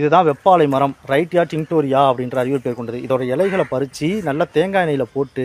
இதுதான் வெப்பாலை மரம் ரைட்டியா டிங்டோரியா அப்படின்ற அறிவியல் பேர் கொண்டது. இதோட இலைகளை பறித்து நல்லா தேங்காய் எண்ணெயில் போட்டு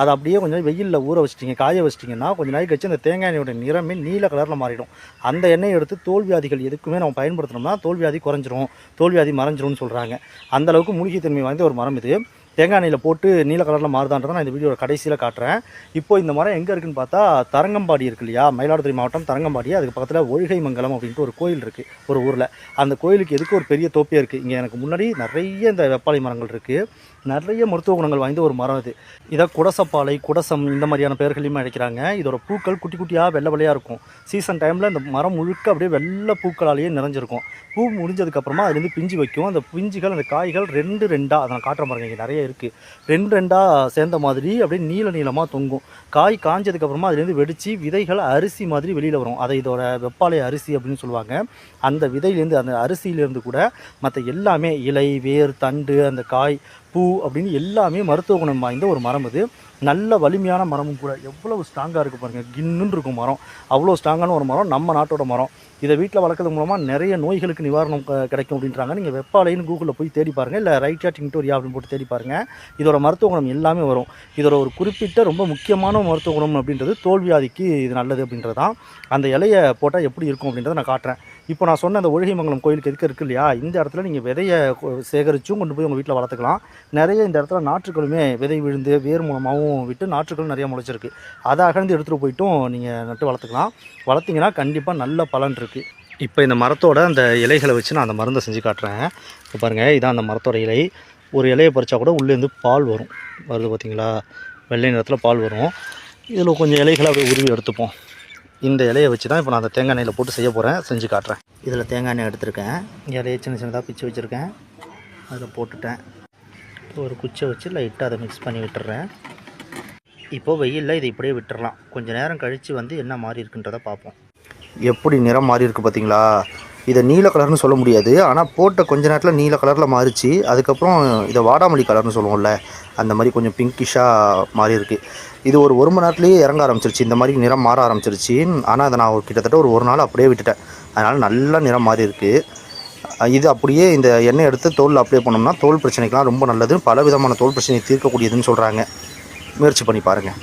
அதை அப்படியே கொஞ்சம் வெயிலில் ஊற வச்சிட்டிங்க காய வச்சிட்டிங்கன்னா கொஞ்சம் நாளைக்கு கழிச்சு அந்த தேங்காய் எண்ணெயோட நிறமே நீல கலரில் மாறிடும். அந்த எண்ணெயை எடுத்து தோல்வியாதிகள் எதுக்குமே நம்ம பயன்படுத்தினோம்னா தோல்வியாதி குறைஞ்சிரும் தோல்வியாதி மறைஞ்சிரும்னு சொல்கிறாங்க அந்த அளவுக்கு மூலிகைத்தன்மை வாய்ந்த ஒரு மரம் இது. தேங்காய் எண்ணெயில் போட்டு நீல கலரில் மாறுதான்றதை நான் இந்த வீடியோட கடைசியில் காட்டுறேன். இப்போ இந்த மரம் எங்கே இருக்குன்னு பார்த்தா தரங்கம்பாடி இருக்கு இல்லையா? மயிலாடுதுறை மாவட்டம் தரங்கம்பாடி. அதுக்கு பக்கத்தில் ஒழுகை மங்கலம் அப்படின்ட்டு ஒரு கோயில் இருக்குது ஒரு ஊரில். அந்த கோயிலுக்கு எதுக்கு ஒரு பெரிய தோப்பியாக இருக்குது இங்கே எனக்கு முன்னாடி நிறைய இந்த வெப்பாளி மரங்கள் இருக்குது நிறைய மருத்துவ குணங்கள் வாய்ந்த ஒரு மரம் இது இதை குடசப்பாலை குடசம் இந்த மாதிரியான பெயர்களையும் அழைக்கிறாங்க. இதோட பூக்கள் குட்டி குட்டியாக வெள்ளை வெள்ளையாக இருக்கும். சீசன் டைமில் இந்த மரம் முழுக்க அப்படியே வெள்ளை பூக்களாலேயே நிறைஞ்சிருக்கும். பூ முடிஞ்சதுக்கப்புறமா அதுலேருந்து பிஞ்சு வைக்கும். அந்த பிஞ்சுகள் அந்த காய்கள் ரெண்டு ரெண்டாக அதை நான் காட்டுற பாருங்க இங்கே நிறைய இருக்குது ரெண்டு ரெண்டாக சேர்ந்த மாதிரி அப்படியே நீல நீளமாக தொங்கும். காய் காஞ்சதுக்கப்புறமா அதுலேருந்து வெடித்து விதைகள் அரிசி மாதிரி வெளியில் வரும். அதை இதோட வெப்பாலை அரிசி அப்படின்னு சொல்லுவாங்க. அந்த விதையிலேருந்து அந்த அரிசியிலேருந்து கூட மற்ற எல்லாமே இலை வேர் தண்டு அந்த காய் பூ அப்படின்னு எல்லாமே மருத்துவ குணம் வாய்ந்த ஒரு மரம் அது. நல்ல வலிமையான மரமும் கூட. எவ்வளவு ஸ்ட்ராங்காக இருக்குது பாருங்கள் கின்னுன்னு இருக்கும் மரம். அவ்வளோ ஸ்ட்ராங்கான ஒரு மரம் நம்ம நாட்டோட மரம். இதை வீட்டில் வளர்க்கறது மூலமாக நிறைய நோய்களுக்கு நிவாரணம் கிடைக்கும் அப்படின்றாங்க. நீங்கள் வெப்பாலைன்னு கூகுளில் போய் தேடி பாருங்கள் இல்லை ரைட்டா டிங்டோரியா அப்படின்னு போட்டு தேடி பாருங்கள் இதோட மருத்துவ குணம் எல்லாமே வரும். இதோட ஒரு குறிப்பிட்ட ரொம்ப முக்கியமான மருத்துவ குணம் அப்படின்றது தோல்வியாதிக்கு இது நல்லது அப்படின்றது தான் அந்த இலையை போட்டால் எப்படி இருக்கும் அப்படின்றத நான் காட்டுறேன். இப்போ நான் சொன்ன அந்த ஒழுகிமங்கலம் கோயிலுக்கு எதுக்கு இருக்குது இல்லையா? இந்த இடத்துல நீங்கள் விதையை சேகரித்தும் சேகரிச்சும் கொண்டு போய் உங்கள் வீட்டில் வளர்த்துக்கலாம். நிறைய இந்த இடத்துல நாற்றுக்களுமே விதை விழுந்து வேர் மூலமாகவும் விட்டு நாற்றுக்களும் நிறைய முளைச்சிருக்கு. அதை அகழ்ந்து எடுத்துகிட்டு போயிட்டும் நீங்கள் நட்டு வளர்த்துக்கலாம். வளர்த்திங்கன்னா கண்டிப்பாக நல்ல பலன் இருக்குது இப்போ இந்த மரத்தோட அந்த இலைகளை வச்சு நான் அந்த மருந்தை செஞ்சு காட்டுறேன். இப்போ பாருங்கள் இதான் அந்த மரத்தோட இலை. ஒரு இலையை பறித்தா கூட உள்ளேருந்து பால் வரும். வருது பார்த்தீங்களா வெள்ளை நிறத்தில் பால் வரும். இதில் கொஞ்சம் இலைகளை அப்படியே உருவி எடுத்துப்போம். இந்த இலையை வச்சு தான் இப்போ நான் அந்த தேங்காய் எண்ணெயில் போட்டு செய்ய போகிறேன் செஞ்சு காட்டுறேன். இதில் தேங்காய் எண்ணெய் எடுத்திருக்கேன். இலையை சின்ன சின்னதாக பிச்சு வச்சுருக்கேன். அதில் போட்டுட்டேன். ஒரு குச்சை வச்சு லைட்டாக அதை மிக்ஸ் பண்ணி விட்டுறேன். இப்போது வெயிலில் இதை இப்படியே விட்டுறலாம். கொஞ்சம் நேரம் கழித்து வந்து என்ன மாறி இருக்குன்றதை பார்ப்போம். எப்படி நிறம் மாறி இருக்குது பார்த்தீங்களா இதை நீல கலர்னு சொல்ல முடியாது. ஆனால் போட்ட கொஞ்ச நேரத்தில் நீல கலரில் மாறிச்சு. அதுக்கப்புறம் இதை வாடாமல்லி கலர்னு சொல்லுவோம்ல அந்த மாதிரி கொஞ்சம் பிங்கிஷாக மாறி இருக்குது இது ஒரு ஒரு மணி நேரத்துலேயே இறங்க ஆரம்பிச்சிருச்சு. இந்த மாதிரி நிறம் மாற ஆரம்பிச்சிருச்சு. ஆனால் அதை நான் கிட்டத்தட்ட ஒரு ஒரு நாள் அப்படியே விட்டுட்டேன். அதனால் நல்லா நிறம் மாறி இருக்குது இது அப்படியே இந்த எண்ணெய் எடுத்து தோலில் அப்ளை பண்ணோம்னா தோல் பிரச்சனைக்கெலாம் ரொம்ப நல்லது. பல விதமான தோல் பிரச்சனையை தீர்க்கக்கூடியதுன்னு சொல்கிறாங்க முயற்சி பண்ணி பாருங்கள்